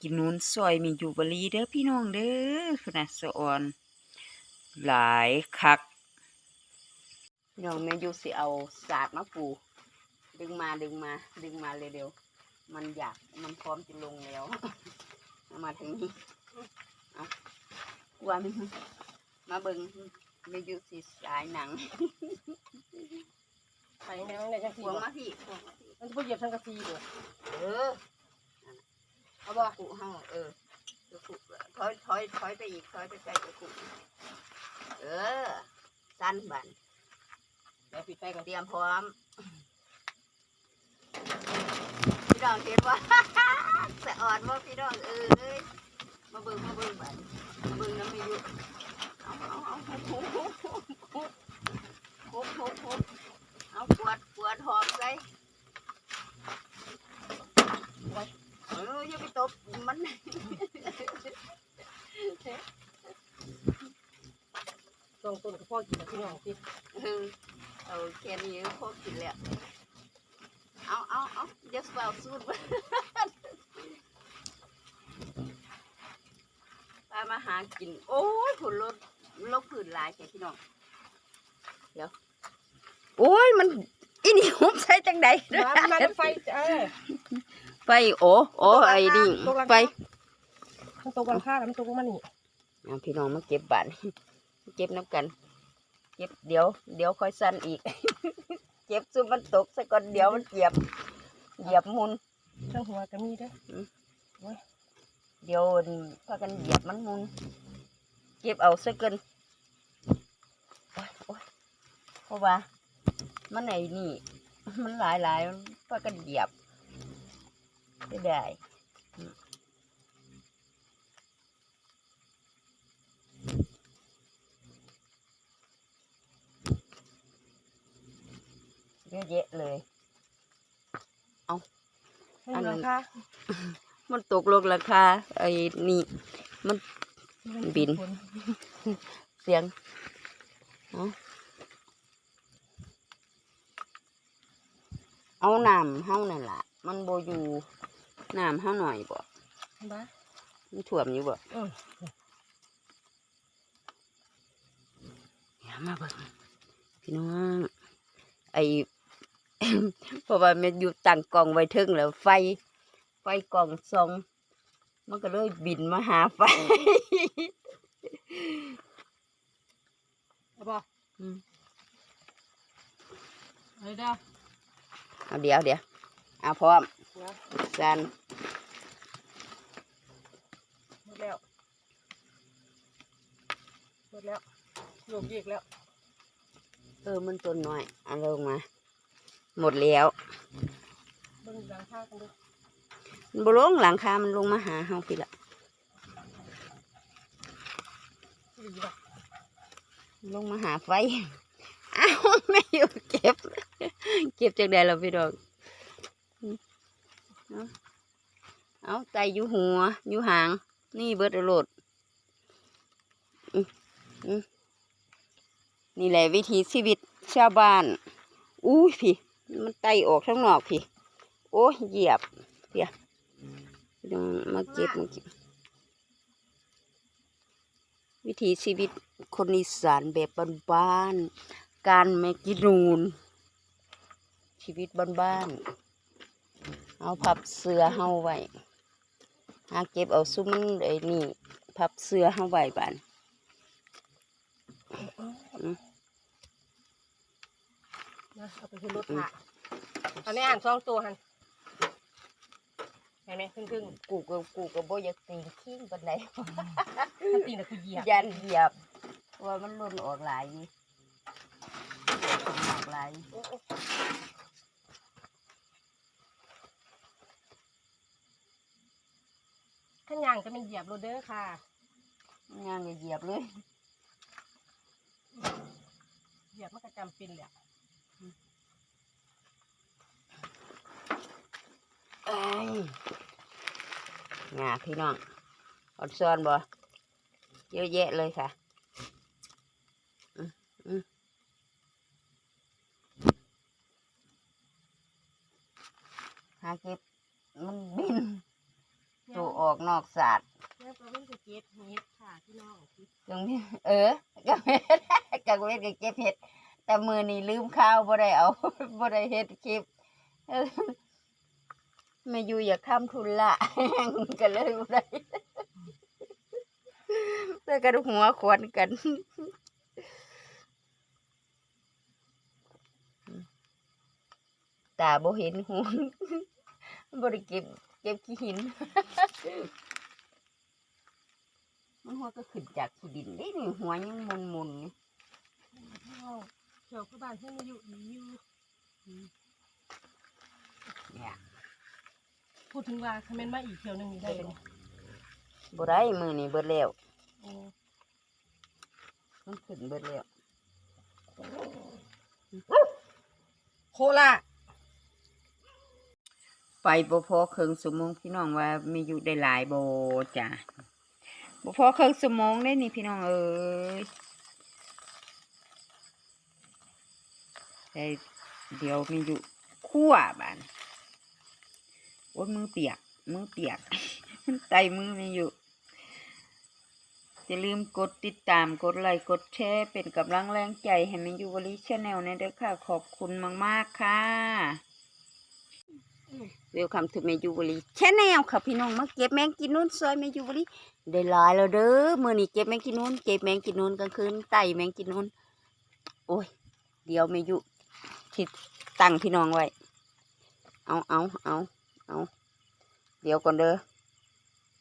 กินนูนซอยมีอยู่บรีเด้อพี่น้องเด้อขนาดสะออน หลายคักพี่น้องแม่อยู่สิเอาสาดมาปูดึงมาดึงมาดึงมาเร็วๆมันอยากมันพร้อมจะลงแล้วเอามาถึงนี้เอาวันมาเบิงแม่อยู่สิสายหนังไปแนวไหนจังพสีวงบ่มาพี่พวงมาพี่มันจะพูดเหยียบสังกะสีเด้อเออ เอาบ่กุเฮาเออตะกุถอยถอยถอยไปอีกถอยไปใกล้ตะกุเออ สั้นบันเดี๋ยวปิดไฟก่อนเตรียมพร้อมพี่น้องเห็นว่าสะอ่อนว่าพี่น้องเอ้ยมาเบิ่งมาเบิ่งบันมาเบิ่งน้ำม่อยู่เอาเอาเอาหุบหุบหุบหุบหุบหุบหุบเอาปวดปวดหอบใส่เอออย่าไปตบมัน ตรงต้นกับพ่อกินกับพี่น้องสิเออเอาแค่นี้พอกินแล้วเอาเอาเอาเดี๋ยวสาวสูดไปมาหากิน โอ้ยผลลดลกผืนหลายแค่พี่น้องเดี๋ยวโอ้ยมันอีนี่หุบใส่จังใดมามาน้ำไฟเออไฟโอ้โอ้ไอ้นี่ตกหลังคาไฟมันตกกันค่าแล้วมันตกลงมานี่เอาพี่น้องมาเก็บบัตร เก็บน้ำกัน เก็บเดี๋ยว เดี๋ยวค่อยสั้นอีก เก็บซุมมันตกซะก่อนเดี๋ยวมันเหยียบ เหยียบมุนเครื่องหัวก็มีเด้อเดี๋ยวพากันเหยียบมันมุน เก็บเอาซะเกินโอ๊ยโอ๊ยเพราะว่ามันไหนนี่ มันหลายหลายๆพากันเหยียบไม่ได้ เยอะแยะเลยเครื่องหัวค่ามันตกลงราคาไอ้นี่บิน เสียงเอาเอาน้ำเฮานั่นล่ะ มันโบอยู่น้ำเฮาหน่อยบ่บ้ามันถ่วมอยู่บ่เอออย่ามาเบิ่งพี่น้องไอ้ เพราะว่ามันอยู่ตั้งกล่องไว้เทึงแล้วไฟ ไฟกล่องส่องมันก็เลยบินมาหาไฟเอาบ่อืมเอาเด้อเอาเดี๋ยวเดี๋ยวเอาพร้อมเดี๋ยวสันหมดแล้วหมดแล้วโยกเยกแล้ว เออมันต้นน้อยเอาลงมา หมดแล้วบล้งคากันดูมันบลงหลังคา มันลงมาหาเฮาพี่ละลงมาหาไฟอ้าวไม่อยู่เก็บ เก็บจากใดเราพี่ดอกเอาไตอยู่หัวอยู่หาง นี่เบิดเอาโลดนี่แหละวิถีชีวิตชาวบ้านอุ้พี่ มันไตออกข้างนอกพี่ โอ้ยเหยียบเพียต้องมาเก็บมาเก็บ วิถีชีวิตคนอีสานแบบบ้านๆ การแมกินูน ชีวิตบ้านๆ เอาพับเสือเฮาไว้หาเก็บเอาซุ้มไอ้นี่ พับเสือเฮาไว้บ้าน นะเอาไปขึ้นรถผ่าเอาในอ่านสองตัวหันเห็นไหมครึ่งครึ่งกูก็กูก็บ่อยากตีนขี้งปานใดๆถ้าตีน่ะคือเหยียบยันเหยียบเพราะว่ามันหล่นออกหลายอยู่เหยียบขึ้นออกหลายโอ้โอ้ขั้นยางจะเป็นเหยียบโรเดอร์ค่ะ งานก็เหยียบเลย เหยียบมันก็จำเป็นแหละ เอ้ย งาพี่น้องอดซ้อนบ่เยอะแยะเลยค่ะอืมอืมหาเก็บมันบินตัวออกนอกศาสตร์แล้วก็มันจะเก็บเฮ็ดค่ะพี่น้องกังเวทเออกังเวทกังเวทก็เก็บเห็ดแต่มือนี่ลืมข้าวบ่ได้เอาบ่ได้เฮ็ดคลิปเออ แม่อยู่อยากทำทุนละก็เลยบ่ได้แต่กันหัวควนกันตาบ่เห็นหูบ่ได้เก็บเก็บขี้หิน มันหัวก็ขึ้นจากขี้ดินนี่นี่หัวยังมุนๆนี่พี่น้องเดี๋ยวคือบ้านเพิ่นมาอยู่ดีอยู่เนี่ย พูดถึงว่าคอมเมนต์มาอีกเที่ยวหนึงนี่ได้บ่บ่ได้มือนี่เบิดแล้วโอ้มันขึ้นเบิดแล้วโคล่าไปบ่พอครึ่งชั่วโมงพี่น้องว่ามีอยู่ได้หลายบ่จ้ะบ่พอครึ่งชั่วโมงได้นี่พี่น้องเอ้ยแต่เดี๋ยวมีอยู่คั่วบาน โอ้มือเปียก มือเปียกไตมือไมีอยู่อย่าลืมกดติดตามกดไลค์กดแชร์เป็นกำลังแรงใจให้มันอยู่วลีชาแนลในเด้อค่ะ ขอบคุณมาก ๆ ค่ะเวลคัมทูเมยูบรีแค่แนวค่ะพี่น้องมาเก็บแมงกินนู้นซอยเมยูบรีได้หลายแล้วเด้อมื้อนี้เก็บแมงกินนู้นเก็บแมงกินนู้นกลางคืนไต่แมงกินนู้นโอ้ย เดี๋ยวเมยูคิดตั้งพี่น้องไว้ เอาเอาเอา เอาเดี๋ยวก่อนเด้อ